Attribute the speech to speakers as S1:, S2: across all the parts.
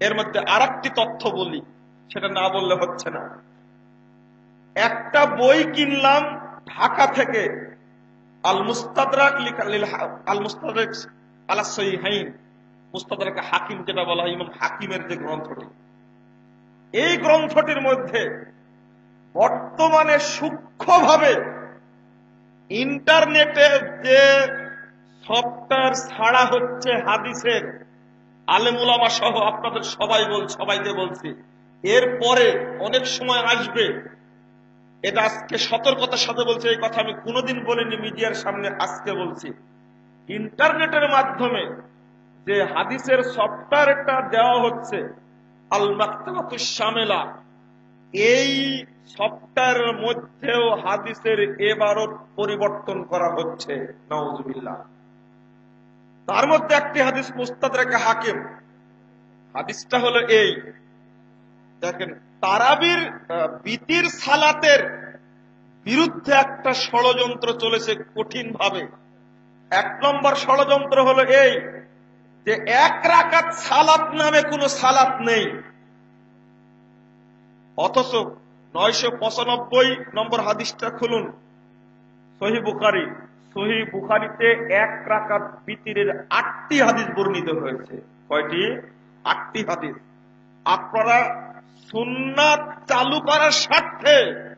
S1: এর মধ্যে আর তথ্য বলি, সেটা না বললে হচ্ছে না। একটা বই কিনলাম ঢাকা থেকে আল লিল আল মুস্তাদরাক আলা হাকিম যেটা বলা হয়, ইমাম হাকিমের যে গ্রন্থটি। এই গ্রন্থটির মধ্যে বর্তমানে সূক্ষ্মভাবে ইন্টারনেটে যে সফটওয়্যার ছাড়া হচ্ছে হাদিসের আলেমুলামা সহ আপনাদের সবাই বল, সবাইকে বলছি। এরপরে অনেক সময় আসবে। এটা আজকে সতর্কতার সাথে বলছে, এই কথা আমি কোনোদিন বলিনি, মিডিয়ার সামনে আজকে বলছি। ইন্টারনেটের মাধ্যমে যে হাদিসের সফটওয়্যারটা দেওয়া হচ্ছে আল মাক্তাবাতুস শামেলা, এই সপ্তাহের মধ্যেও হাদিসের এবারও পরিবর্তন করা হচ্ছে। নওয়াজুবিল্লাহ তার মধ্যে একটি হাদিস মুস্তাদ রেখে হাকিম। হাদিসটা হলো এই। দেখেন, তারাবির বিতির সালাতের বিরুদ্ধে একটা ষড়যন্ত্র চলেছে কঠিন ভাবে এক নম্বর ষড়যন্ত্র হলো এই যে এক রাকাত সালাত নামে কোনো সালাত নেই। অথচ নয়শো পঁচানব্বই নম্বর হাদিসটা খুলুন। সহি সহি বুখারিতে এক রাকাত বিতিরের আটটি হাদিস বর্ণিত হয়েছে। কয়টি? আটটি হাদিস। আপনারা সুন্নাত চালু করার স্বার্থে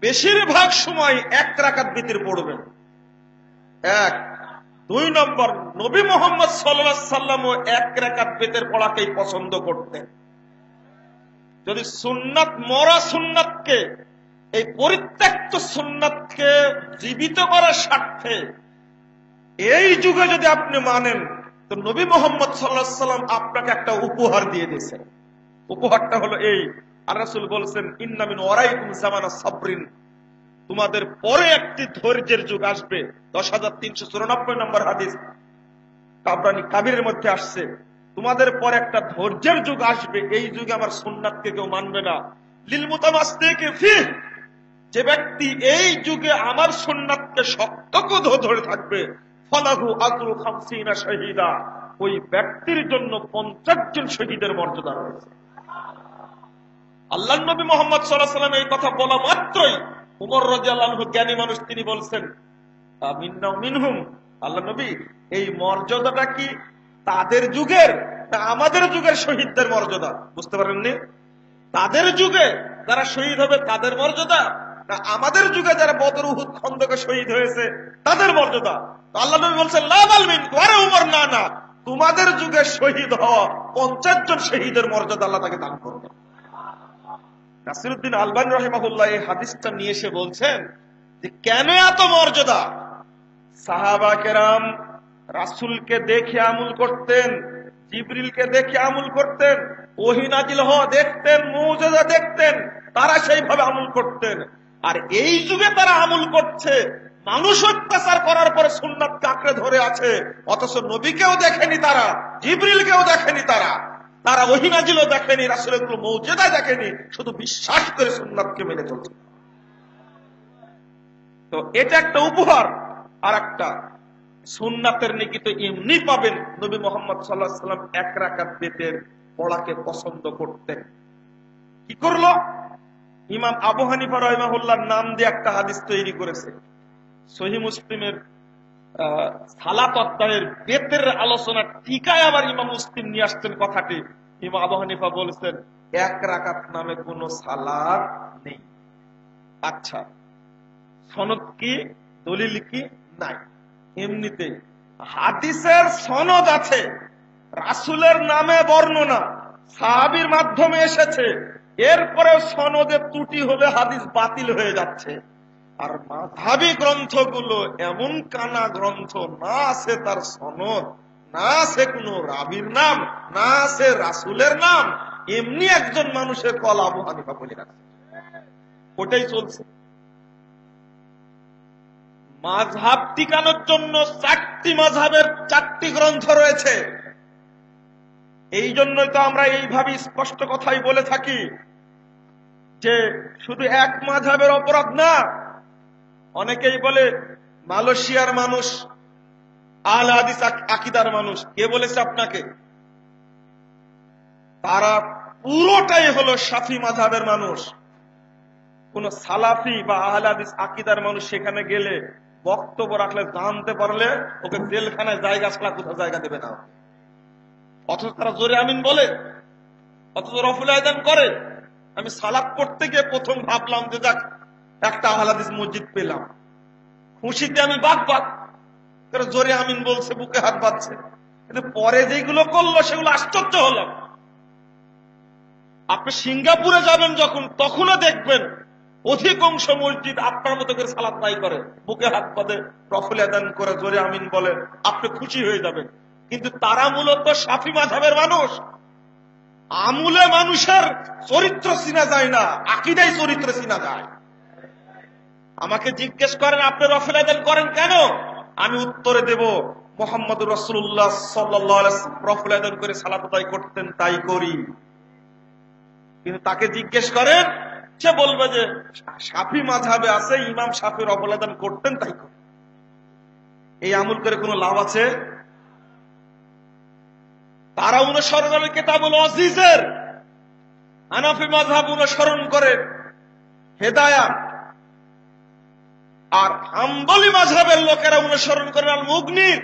S1: বেশিরভাগ সময় এক রাকাত বিতির পড়বেন। এক। দুই নম্বর, নবী মোহাম্মদ সাল্লাহ সাল্লামও এক রাকাত বেতের পড়াকেই পছন্দ করতেন। যদি সুন্নাত, মরা সুন্নাতকে এই পরিত্যক্ত সুন্নাতকে জীবিত করার স্বার্থে এই যুগে যদি আপনি মানেন, তো নবী মোহাম্মদ সাল্লাহ সাল্লাম আপনাকে একটা উপহার দিয়ে দিয়েছেন উপহারটা হলো এই, আর বলছেন ইন্নামিন ওরাইকুম জামানা সাবরিন। তোমাদের পরে একটি ধৈর্যের যুগ আসবে। দশ হাজার তিনশো চুরানব্বই নম্বর হাদিস। কাবরানি কাবিরের মধ্যে আসছে। তোমাদের পর একটা ধৈর্যের যুগ আসবে। এই যুগে আমার সুন্নাতকে কেউ মানবে না। লিল মুতামাসসিকি ফিহ। যে ব্যক্তি এই যুগে আমার সুন্নাতকে শক্ত করে ধরে থাকবে, ফলাহু আজরু খামসিনা শহীদা, ওই ব্যক্তির জন্য পঞ্চাশ জন শহীদের মর্যাদা রয়েছে। আল্লাহ নবী মোহাম্মদ সাল্লাহ সাল্লাম এই কথা বলা মাত্রই উমর রাজি জ্ঞানী মানুষ তিনি বলছেন মিনহুম। আল্লাহ নবী, এই মর্যাদাটা কি তাদের যুগের না আমাদের যুগের শহীদদের মর্যাদা? বুঝতে পারেননি? তাদের যুগে যারা শহীদ হবে তাদের মর্যাদা না আমাদের যুগে যারা বদর উহুদ খন্দকে শহীদ হয়েছে তাদের মর্যাদা। আল্লাহ নবী বলছেন লাভাল মিন ঘরে উমর না না। তোমাদের যুগে শহীদ হওয়া পঞ্চাশ জন শহীদের মর্যাদা আল্লাহ তাকে দান করবে নাসিরুদ্দিন আলবান রহিমাহুল্লাহ এই হাদিসটা নিয়ে এসে বলছেন যে কেন এত মর্যাদা? সাহাবা কেরাম রাসুলকে দেখে আমল করতেন জিবরিলকে দেখে আমল করতেন ওহিনাজিল হ দেখতেন মৌজাদা দেখতেন তারা সেইভাবে আমল করতেন। আর এই যুগে তারা আমল করছে। মানুষ অত্যাচার করার পরে সুন্নাত কাকড়ে ধরে আছে। অথচ নবীকেও দেখেনি তারা, জিবরিলকেও দেখেনি তারা। তারা ওহিনাজিলও দেখেনি, রাসুলের মৌজেদা দেখেনি। শুধু বিশ্বাস করে সুন্নাতকে মেনে চলছে। তো এটা একটা উপহার। আর একটা, সুন্নাতের নেকি তো এমনি পাবেন নবী মোহাম্মদ সাল্লাহ সাল্লাম এক রাকাত বেতের পড়াকে পছন্দ করতেন। কি করল? ইমাম আবু হানিফা রহমাহুল্লাহর নাম দিয়ে একটা হাদিস তৈরি করেছে। সহি মুসলিমের সালাত বেতের আলোচনা টিকায় আবার ইমাম মুসলিম নিয়ে আসছেন কথাটি। ইমাম আবু হানিফা বলছেন, এক রাকাত নামে কোন সালাদ নেই। আচ্ছা সনদ কি, দলিল কি? নাই। এমনিতে হাদিসের সনদ আছে, রাসুলের নামে বর্ণনা, সাহাবির মাধ্যমে এসেছে। এরপরে সনদে ত্রুটি হলে হাদিস বাতিল হয়ে যাচ্ছে। আর মাধাবী গ্রন্থগুলো এমন কানা গ্রন্থ, না আছে তার সনদ, না আছে কোনো রাবির নাম, না আছে রাসুলের নাম, এমনি একজন মানুষের কল আবু হানিফা বলে রাখছে। ওটাই চলছে। মাঝহাব টিকানোর জন্য চারটি মাঝহাবের চারটি গ্রন্থ রয়েছে। এই জন্যই তো আমরা এইভাবে স্পষ্ট কথাই বলে থাকি। যে শুধু এক মাঝহাবের অপরাধ না, অনেকেই বলে মালয়েশিয়ার মানুষ, আল হাদিস আকিদার মানুষ, কে বলেছে আপনাকে? তারা পুরোটাই হলো সাফি মাঝাবের মানুষ। কোন সালাফি বা আহলাদিস আকিদার মানুষ সেখানে গেলে বক্তব্য রাখলে, জানতে পারলে ওকে জেলখানায় জায়গা ছাড়া কোথাও জায়গা দেবে না। অথচ তারা জোরে আমিন বলে, অথচ রফুল আয়দান করে। আমি সালাদ পড়তে গিয়ে প্রথম ভাবলাম যে যাক একটা আহলাদিস মসজিদ পেলাম। খুশিতে আমি বাঘ তারা জোরে আমিন বলছে, বুকে হাত বাঁধছে। কিন্তু পরে যেগুলো করল, সেগুলো আশ্চর্য হলো আপনি সিঙ্গাপুরে যাবেন যখন, তখনও দেখবেন অধিকাংশ মসজিদ আপনার মতো করে সালাদ নাই করে। বুকে হাত বাঁধে রফুল আদান করে জোরে আমিন বলে, আপনি খুশি হয়ে যাবেন। কিন্তু তারা মূলত সাফি মাঝাবের মানুষ। আমুলে মানুষের চরিত্র চিনা যায় না, আকিদাই চরিত্র চিনা যায়। আমাকে জিজ্ঞেস করেন, আপনি রফেল আদান করেন কেন? আমি উত্তরে দেব, মোহাম্মদ রসুল্লাহ সাল্লাহ করে সালাত আদায় করতেন, তাই করি। কিন্তু তাকে জিজ্ঞেস করেন, সে বলবে যে, সাফি মাঝাবে আছে, ইমাম সাফি রফেল আদান করতেন, তাই করি। এই আমল করে কোনো লাভ আছে? তারা অনুসরণ করে কেতাবুল অজিজের আনাফি মাঝাব অনুসরণ করে। হেদায়া। আর হাম্বলি মাঝাবের লোকেরা অনুসরণ করে আল মুগনির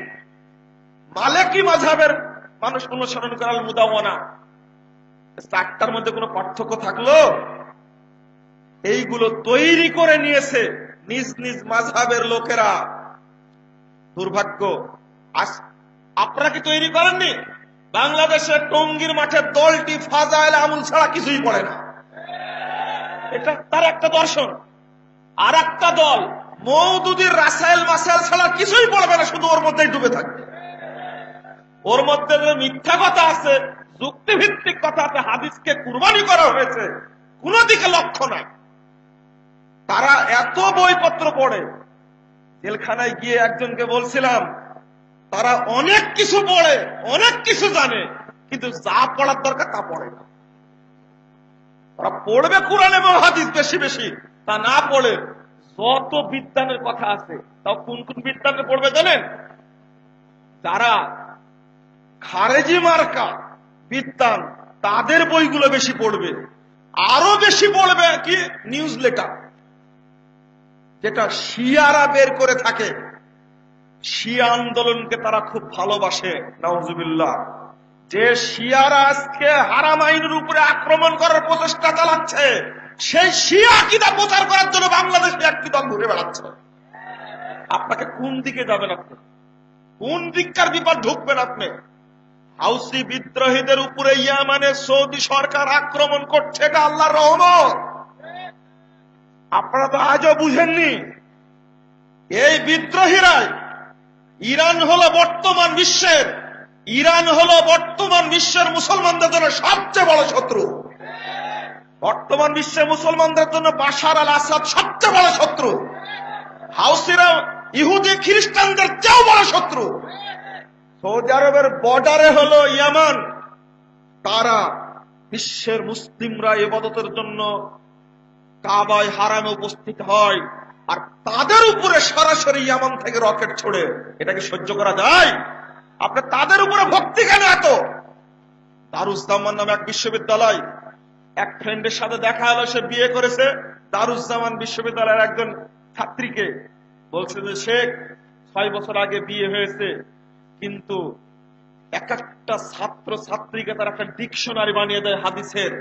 S1: মালেকি মাঝাবের মানুষ অনুসরণ করে আল মুদাওয়ানা চারটার মধ্যে কোনো পার্থক্য থাকল? এইগুলো তৈরি করে নিয়েছে নিজ নিজ মাঝাবের লোকেরা। দুর্ভাগ্য। আপনারা কি তৈরি করেননি? বাংলাদেশের টঙ্গির মাঠে দলটি ফাজাইল আমুল ছাড়া কিছুই পড়ে না। এটা তার একটা দর্শন। আর একটা দল মৌদুদির রাসায়েল মাসাইল ছাড়া কিছুই পড়বে না, শুধু ওর মধ্যেই ডুবে থাকবে। ওর মধ্যে যে মিথ্যা কথা আছে, যুক্তিভিত্তিক কথা আছে, হাদিসকে কুরবানি করা হয়েছে, কোন দিকে লক্ষ্য নাই। তারা এত বইপত্র পড়ে। জেলখানায় গিয়ে একজনকে বলছিলাম তারা অনেক কিছু পড়ে, অনেক কিছু জানে, কিন্তু যা পড়ার দরকার তা পড়ে না। তারা পড়বে কোরআন এবং হাদিস বেশি বেশি, তা না পড়ে যত বিদ্যানের কথা আছে, তাও কোন কোন বিদ্যানে পড়বে জানেন? যারা খারেজি মার্কা বিদ্যান তাদের বইগুলো বেশি পড়বে। আরও বেশি পড়বে কি? নিউজ লেটার যেটা শিয়ারা বের করে থাকে শিয়া আন্দোলনকে তারা খুব ভালোবাসে নওজুবিল্লাহ যে শিয়ারা আজকে হারাম আইনের উপরে আক্রমণ করার প্রচেষ্টা চালাচ্ছে, সেই শিয়া কিনা প্রচার করার জন্য বাংলাদেশে একটি দল ঘুরে বেড়াচ্ছে। আপনাকে কোন দিকে যাবেন আপনি? কোন দিককার বিপদ ঢুকবেন আপনি? হাউসি বিদ্রোহীদের উপরে ইয়ামানে সৌদি সরকার আক্রমণ করছে, এটা আল্লাহর রহমত। আপনারা তো আজও বুঝেননি। এই বিদ্রোহীরাই ইরান হলো বর্তমান বিশ্বের, ইরান হলো বর্তমান বিশ্বের মুসলমানদের জন্য সবচেয়ে বড় শত্রু। বর্তমান বিশ্বে মুসলমানদের জন্য বাশার আল আসাদ সবচেয়ে বড় শত্রু। হাউসিরা ইহুদি খ্রিস্টানদের চেয়েও বড় শত্রু। সৌদি আরবের বর্ডারে হলো ইয়ামান। তারা বিশ্বের মুসলিমরা এবাদতের জন্য কাবায় হারামে উপস্থিত হয়। আর তাদের উপরে সরাসরি ইয়ামান থেকে রকেট ছড়ে এটাকে সহ্য করা যায়? আপনি তাদের উপরে ভক্তি কেন এত? দারুজ্জামান নামে এক বিশ্ববিদ্যালয়, এক ফ্রেন্ডের সাথে দেখা হলো, সে বিয়ে করেছে। বিশ্ববিদ্যালয়ের একজন ছাত্রীকে বলছে যে, শেখ, ছয় বছর আগে বিয়ে হয়েছে, কিন্তু এক একটা ছাত্র, ছাত্রীকে তার একটা ডিকশনারি বানিয়ে দেয় হাদিসের।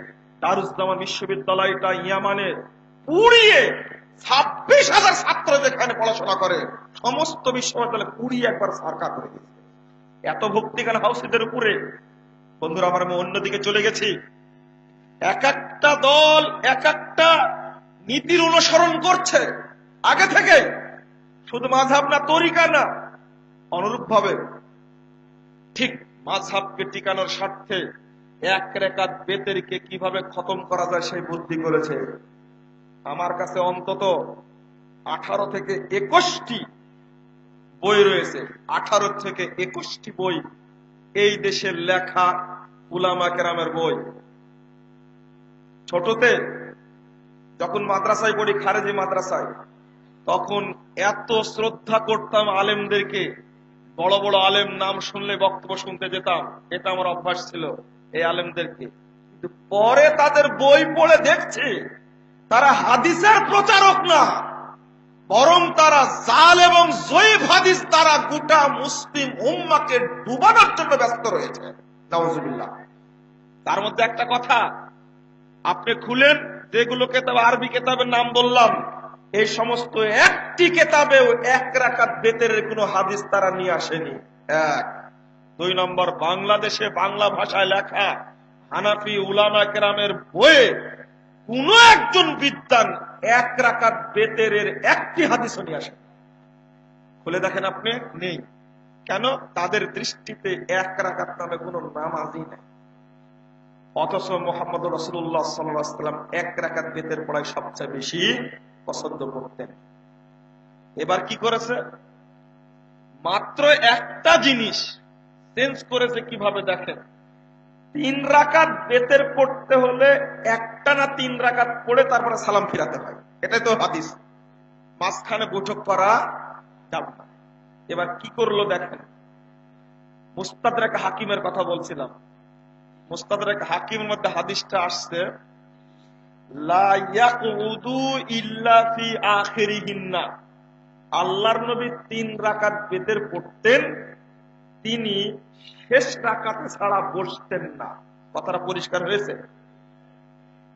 S1: দারুজ্জামান বিশ্ববিদ্যালয়টা ইয়ামানে পুড়িয়ে ছাব্বিশ হাজার ছাত্র যেখানে পড়াশোনা করে, সমস্ত বিশ্ববিদ্যালয় পুড়িয়ে একবার সরকার করে দিয়েছে। এত ভক্তি কেন হাউসিদের উপরে? বন্ধুরা, আমার আমি অন্যদিকে চলে গেছি। এক একটা দল, এক একটা নীতির অনুসরণ করছে। আগে থেকে শুধু মাঝাব না, তরিকা না অনুরূপ ভাবে ঠিক মাঝাবকে টিকানোর স্বার্থে এক রেখাত বেতেরকে কীভাবে খতম করা যায় সেই বুদ্ধি করেছে আমার কাছে অন্তত আঠারো থেকে একুশটি বই রয়েছে। আঠারো থেকে একুশটি বই এই দেশের লেখা উলামা কেরামের বই। ছোটতে যখন মাদ্রাসায় পড়ি, খারেজি মাদ্রাসায়, তখন এত শ্রদ্ধা করতাম আলেমদেরকে। বড় বড় আলেম নাম শুনলে বক্তব্য শুনতে যেতাম। এটা আমার অভ্যাস ছিল এই আলেমদেরকে। কিন্তু পরে তাদের বই পড়ে দেখছে তারা হাদিসের প্রচারক না, বরং তারা জাল এবং জয়ীব হাদিস তারা গোটা মুসলিম উম্মাকে ডুবানোর জন্য ব্যস্ত রয়েছে। তার মধ্যে একটা কথা, আপনি খুলেন, যেগুলো কেতাব, আরবি কেতাবের নাম বললাম, এই সমস্ত একটি কেতাবেও এক রাকাত বেতের কোনো হাদিস তারা নিয়ে আসেনি। এক। দুই নম্বর, বাংলাদেশে বাংলা ভাষায় লেখা হানাফি উলামা কেরামের বইয়ে কোন একজন বিদ্যান এক রাকাত বেতের একটি হাদিসও নিয়ে আসেন। খুলে দেখেন আপনি? নেই। কেন? তাদের দৃষ্টিতে এক রাকাত নামে কোন নামাজই নেই। অথচ মোহাম্মদ রসুল্লাহ সাল্লাম এক রাকাত বেতের পড়ায় সবচেয়ে বেশি পছন্দ করতেন। এবার কি করেছে? মাত্র একটা জিনিস চেঞ্জ করেছে কীভাবে দেখেন? তিন রাকাত বেতের পড়তে হলে একটা না তিন রাকাত পড়ে তারপরে সালাম ফিরাতে হয়। এটাই তো হাদিস। মাঝখানে বৈঠক করা যাবে না। এবার কি করল দেখেন? মুস্তাদরাক হাকিমের কথা বলছিলাম। মুস্তাদরাক হাকিমের মধ্যে হাদিসটা আসছে আল্লাহর নবী তিন রাকাত বেতের পড়তেন তিনি শেষ রাকাতে ছাড়া বসতেন না। কথাটা পরিষ্কার হয়েছে?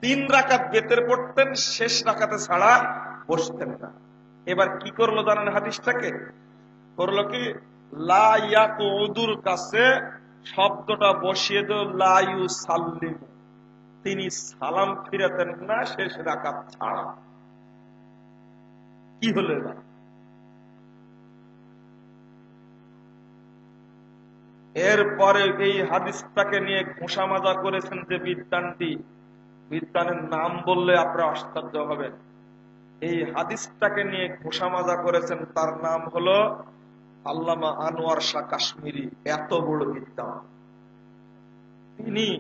S1: তিন রাকাত বেতের পড়তেন, শেষ রাকাতে ছাড়া বসতেন না। এবার কি করল জানেন হাদিসটাকে? করল কি লাইয়াকুদুর কাছে শব্দটা বসিয়ে লাইউ সাল্লিম তিনি সালাম ফিরাতেন না, শেষ রাকাত ছাড়া। কি হলো এবার? এরপরে এই হাদিসটাকে নিয়ে ঘোষা মাজা করেছেন যে বিদ্যানটি বিদ্যানের নাম বললে আপনারা আশ্চর্য হবেন এই হাদিসটাকে নিয়ে ঘোষা মাজা করেছেন, তার নাম হলো আল্লামা আনোয়ার শাহ কাশ্মীরি, এত বড় বিদ্যান তিনি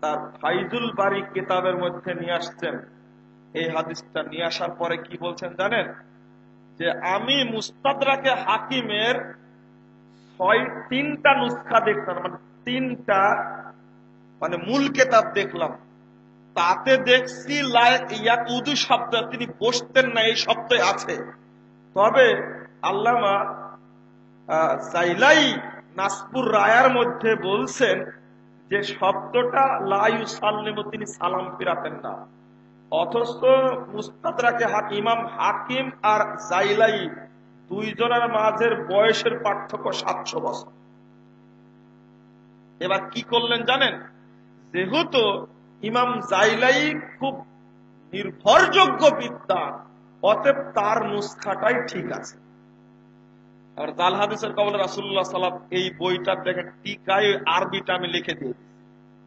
S1: তার ফাইজুল বাড়ি কিতাবের মধ্যে নিয়ে আসছেন। এই হাদিসটা নিয়ে আসার পরে কি বলছেন জানেন? যে আমি মুস্তাদরাকে হাকিমের ছয় তিনটা নুসখা দেখলাম মানে তিনটা মানে মূল কেতাব দেখলাম। তাতে দেখছি ইয়াক উদু শব্দ, তিনি বসতেন না, এই শব্দ আছে। তবে আল্লামা চাইলাই নাসপুর রায়ার মধ্যে বলছেন যে শব্দটা লাইউ সাল্লিম তিনি সালাম ফিরাতেন না। অথচ মুস্তাদরাকে ইমাম হাকিম আর জাইলাই দুইজনের মাঝের বয়সের পার্থক্য সাতশো বছর। এবার কি করলেন জানেন? যেহেতু ইমাম জাইলাই খুব নির্ভরযোগ্য বিদ্যা, অতএব তার নুস্খাটাই ঠিক আছে। আর জাল হাদিসের কবল রাসুল্লাহ সাল্লাম এই বইটা দেখেন টিকায় আরবিটা আমি লিখে দিয়েছি।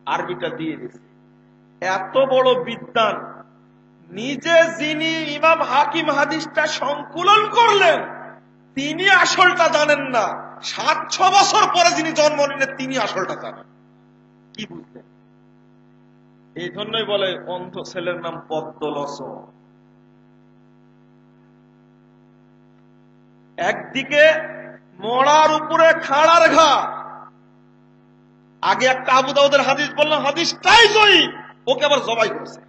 S1: আরবিটা দিয়ে দিয়েছি। এত বড় বিদ্যান নিজে যিনি ইমাম হাকিম হাদিসটা সংকুলন করলেন তিনি আসলটা জানেন না। সাত, ছ বছর পরে যিনি জন্ম নিলেন, তিনি আসলটা জানেন। কি বুঝলেন এই জন্যই বলে অন্ধ ছেলের নাম পদ্মলস একদিকে মরার উপরে খাড়ার ঘা। আগে একটা আবু দাউদের হাদিস বললাম, হাদিসটাই জয়ী ওকে আবার জবাই করেছে।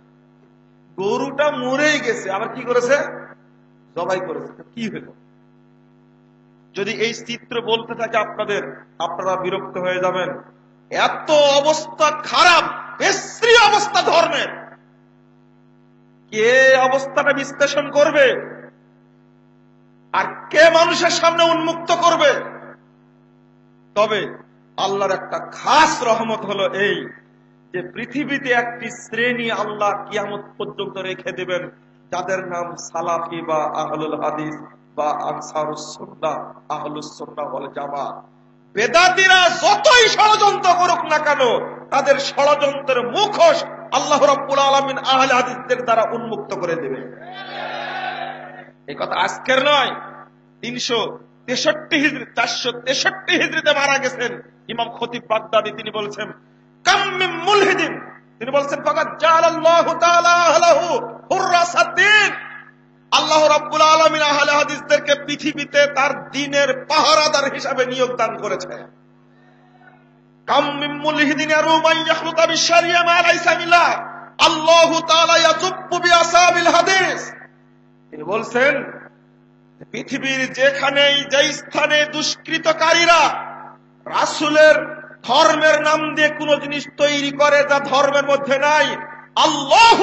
S1: গরুটা মরেই গেছে, আবার কি করেছে? জবাই করেছে। কি হলো? যদি এই চিত্র বলতে থাকে আপনাদের, আপনারা বিরক্ত হয়ে যাবেন। এত অবস্থা খারাপ, বেশ্রী অবস্থা ধর্মের। কে অবস্থাটা বিশ্লেষণ করবে? আর কে মানুষের সামনে উন্মুক্ত করবে? তবে আল্লাহর একটা খাস রহমত হলো এই, যে পৃথিবীতে একটি শ্রেণি আল্লাহ কিয়ামত পর্যন্ত রেখে দেবেন, যাদের নাম সালাফি বা আহলুল হাদিস। বা আনসারুসন্না আহলুসন্না বলে জামা বেদাতিরা যতই ষড়যন্ত্র করুক না কেন, তাদের ষড়যন্ত্রের মুখোশ আল্লাহ রব্বুল আলমিন আহলে হাদিসদের দ্বারা উন্মুক্ত করে দেবে। এই কথা আজকের নয়, তিনশো তেষট্টি হিজড়ি চারশো তেষট্টি হিজড়িতে মারা গেছেন ইমাম খতিব বাগদাদি। তিনি বলছেন কাম্মিম মুলহিদিন। তিনি বলছেন, ফাকাদ জালাল্লাহু তাআলা আহলাহু হুররাসাদ্দিন আল্লাহ রাব্বুল আলামিন আহলে হাদিসদেরকে পৃথিবীতে তার দিনের পাহারাদার হিসাবে নিয়োগ দান করেছে। পৃথিবীর যেখানেই স্থানে দুষ্কৃতকারীরা রাসূলের ধর্মের নাম দিয়ে কোন জিনিস তৈরি করে, যা ধর্মের মধ্যে নাই, আল্লাহ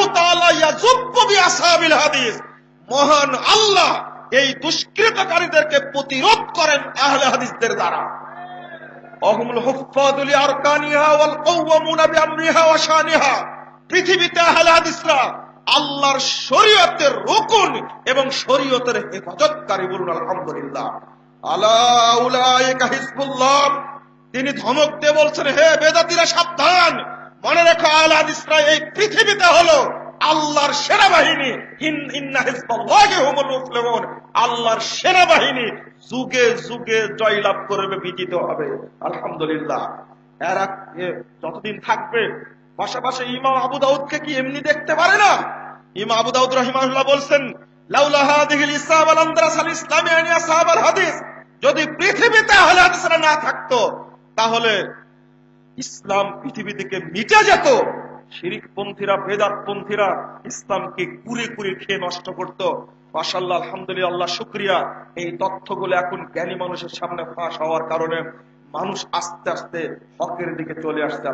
S1: হাদিস। মহান আল্লাহ এই দুষ্কৃতকারীদেরকে প্রতিরোধ করেন আহলে হাদিসদের দ্বারা। পৃথিবীতে আল্লাহর এবং বলুন তিনি ধমক দিয়ে বলছেন, হে বেদাতিরা, সাবধান। মনে রেখো হাদিসরা এই পৃথিবীতে হলো আল্লাহর সেনাবাহিনী আল্লাহর সেনাবাহিনী যুগে যুগে জয়লাভ করবে, বিজিত হবে। আলহামদুলিল্লাহ। এরা যতদিন থাকবে, পাশাপাশি ইমাম আবু দাউদকে কি এমনি দেখতে পারে না? ইমাম আবু দাউদ রহিমাহুল্লাহ বলছেন যদি পৃথিবীতে আহলে হাদিসরা না থাকতো, তাহলে ইসলাম পৃথিবী থেকে মিটে যেত। শিরিক পন্থীরা বেদাত পন্থীরা ইসলামকে কুড়ে কুড়ে খেয়ে নষ্ট করত। মাসাল্লাহ আলহামদুলিল্লাহ, আল্লাহ শুক্রিয়া। এই তথ্যগুলো এখন জ্ঞানী মানুষের সামনে ফাঁস হওয়ার কারণে মানুষ আস্তে আস্তে হকের দিকে চলে আসছে